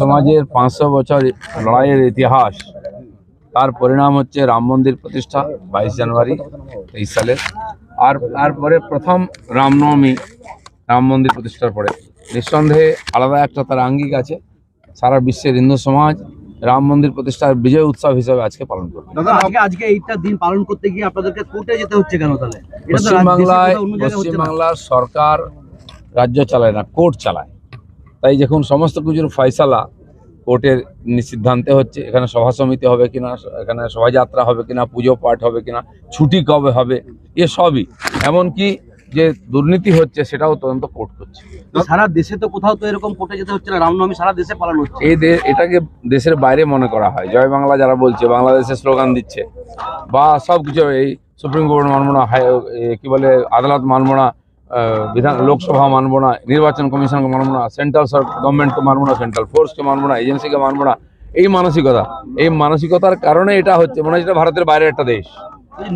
সমাজের পাঁচশো বছর লড়াইয়ের ইতিহাস তার পরিণাম হচ্ছে রাম মন্দির প্রতিষ্ঠা বাইশ জানুয়ারি তেইশ সালের। আর তারপরে প্রথম রামনবমী রাম মন্দির প্রতিষ্ঠার পরে। নিঃসন্দেহে আলাদা একটা তার আঙ্গিক আছে। সারা বিশ্বের হিন্দু সমাজ রাম মন্দির প্রতিষ্ঠার বিজয় উৎসব হিসেবে আজকে পালন করবে। আজকে এইটা দিন পালন করতে গিয়ে আপনাদেরকে কোর্টে যেতে হচ্ছে কেন তাহলে? পশ্চিমবাংলায়। পশ্চিমবাংলার সরকার রাজ্য চালায় না কোর্ট চালায়। তাই যখন সমস্ত কিছুর ফয়সালা কোর্টের সিদ্ধান্তে হচ্ছে। এখানে সভা সমিতি হবে কিনা এখানে শোভাযাত্রা হবে কিনা পুজো পাঠ হবে কিনা ছুটি কবে হবে এ সবই এমনকি যে দুর্নীতি হচ্ছে সেটাও তদন্ত কোর্ট করছে। সারা দেশে তো কোথাও তো এরকম কোর্টে যেতে হচ্ছে না রামনবমী সারা দেশে পালন হচ্ছে। এই এটাকে দেশের বাইরে মনে করা হয়। জয় বাংলা যারা বলছে বাংলাদেশের স্লোগান দিচ্ছে বা সব কিছু এই সুপ্রিম কোর্ট মানব না কি বলে আদালত মানব না বিধান লোকসভা মানব না নির্বাচন কমিশনকে মানব না সেন্ট্রাল গভর্নমেন্টকে মানব না সেন্ট্রাল ফোর্সকে মানব না এজেন্সিকে মানব না এই মানসিকতা। এই মানসিকতার কারণে এটা হচ্ছে মনে এটা ভারতের বাইরের একটা দেশ।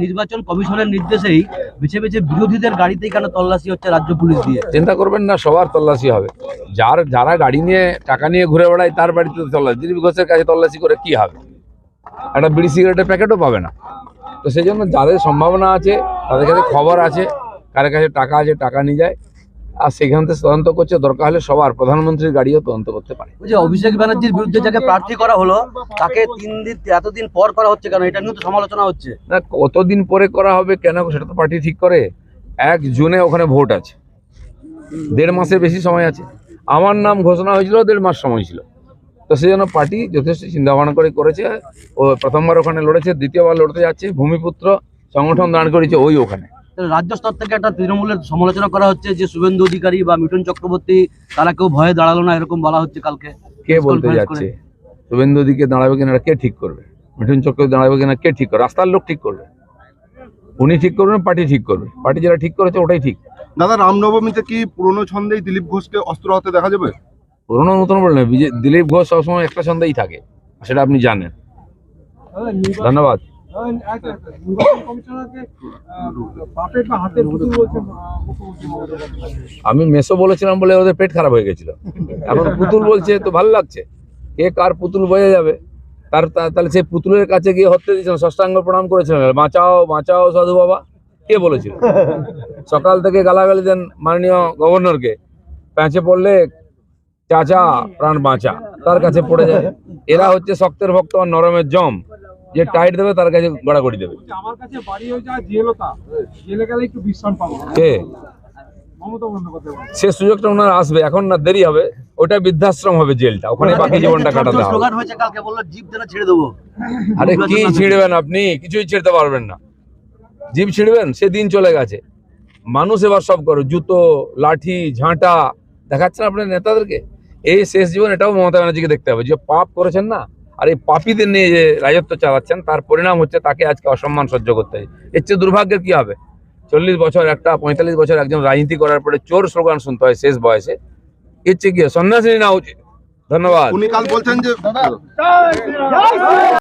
নির্বাচন কমিশনের নির্দেশেই বেছে বেছে বিরোধীদের গাড়িতেই কেন তল্লাশি হচ্ছে রাজ্য পুলিশ দিয়ে? চিন্তা করবেন না, সবার তল্লাশি হবে। যার, যারা গাড়ি নিয়ে, টাকা নিয়ে ঘুরে বেড়ায়, তার বাড়িতে তল্লাশি। দিলীপ ঘোষের কাছে তল্লাশি করে কি হবে? একটা বিড়ি সিগারেটের প্যাকেটও পাবে না। তো সেই জন্য যাদের সম্ভাবনা আছে, তাদের কাছে খবর আছে কারের কাছে টাকা আছে, টাকা নিয়ে যায়। আর সেখান থেকে তদন্ত করছে দরকার হলে সবার প্রধানমন্ত্রীর গাড়িও তদন্ত করতে পারে। ওই যে অভিষেক ব্যানার্জির বিরুদ্ধে যাকে প্রার্থী করা হলো তাকে তিন দিন এতদিন পর করা হচ্ছে কেন? এটা নিয়ে তো সমালোচনা হচ্ছে। না কতদিন পরে করা হবে কেন সেটা তো পার্টি ঠিক করে। এক জুনে ওখানে ভোট আছে। দেড় মাসের বেশি সময় আছে। আমার নাম ঘোষণা হয়েছিল দেড় মাস সময় ছিল। তো সেই জন্য পার্টি যথেষ্ট চিন্তা ভাবনা করে করেছে। ও প্রথমবার ওখানে লড়েছে দ্বিতীয়বার লড়তে যাচ্ছে। ভূমিপুত্র সংগঠন দাঁড় করেছে ওই ওখানে। রাজ্য স্তর থেকে একটা তৃণমূলের সমালোচনা করা হচ্ছে যে শুভেন্দু অধিকারী বা মিঠুন চক্রবর্তী তারা কেউ ভয়ে দাঁড়াল না এরকম বলা হচ্ছে কালকে কে বলতে যাচ্ছে? শুভেন্দু দিকে দাঁড়াবে কিনা কে ঠিক করবে? মিঠুন চক্রবর্তী দাঁড়াবে কিনা কে ঠিক করবে? রাস্তার লোক ঠিক করবে। উনি ঠিক করবেন পার্টি ঠিক করবে। পার্টি যেটা ঠিক করেছে ওটাই ঠিক। দাদা রামনবমীতে কি পুরনো ছন্দেই দিলীপ ঘোষকে অস্ত্র হাতে দেখা যাবে? পুরোনো নতুন বিজে- দিলীপ ঘোষ সবসময় একটা ছন্দেই থাকে সেটা আপনি জানেন। ধন্যবাদ। আমি মেসো বলেছিলাম বলে ওদের পেট খারাপ হয়ে গেছিল। এখন পুতুল বলছে, তো ভালো লাগছে। কে কার পুতুল বোঝা যাবে? তার তাহলে সেই পুতুলের কাছে গিয়ে হত্যা দিয়েছিলেন ষষ্ঠাঙ্গ প্রণাম করেছিলেন বাঁচাও বাঁচাও সাধু বাবা। কে বলেছিল? সকাল থেকে গালাগালি দেন মাননীয় গভর্নরকে। প্যাঁচে পড়লে চাচা প্রাণ বাঁচা, তার কাছে পড়ে যায়। এরা হচ্ছে শক্তের ভক্ত আর নরমের জম। যে টাইট দেবে তার কাছে গড়াগড়ি দেবে। আমার কাছে বাড়ি হয়ে যায় জেলতা জেলে গেলে একটু বিশ্রাম পাবো। কে? মমতা বন্দ্যোপাধ্যায় বলে। সে সুযোগটা ওনার আসবে এখন না দেরি হবে। ওটা বৃদ্ধাশ্রম হবে জেলটা ওখানে বাকি জীবনটা কাটাতে হবে। স্লোগান হয়েছে কালকে বলল জিপ যেন ছেড়ে দেবো। আরে কি ছিঁড়বেন আপনি? কিছুই ছিঁড়তে পারবেন না। জীব ছিঁড়বেন সে দিন চলে গেছে। মানুষ এবার সব করে জুতো লাঠি ঝাঁটা। দেখাচ্ছেন আপনার নেতাদেরকে? এই শেষ জীবন এটাও মমতা ব্যানার্জিকে দেখতে হবে। যে পাপ করেছেন না আর এই পাপিদের নিয়ে যে রাজত্ব চালাচ্ছেন তার পরিণাম হচ্ছে তাকে আজকে অসম্মান সহ্য করতে হয়। এর চেয়ে দুর্ভাগ্যের কী হবে? চল্লিশ বছর একটা পঁয়তাল্লিশ বছর একজন রাজনীতি করার পরে চোর স্লোগান শুনতে হয় শেষ বয়সে। এর চেয়ে কি হয়? সন্ন্যাসী না উচিত। ধন্যবাদ। উনি কাল বলছেন যে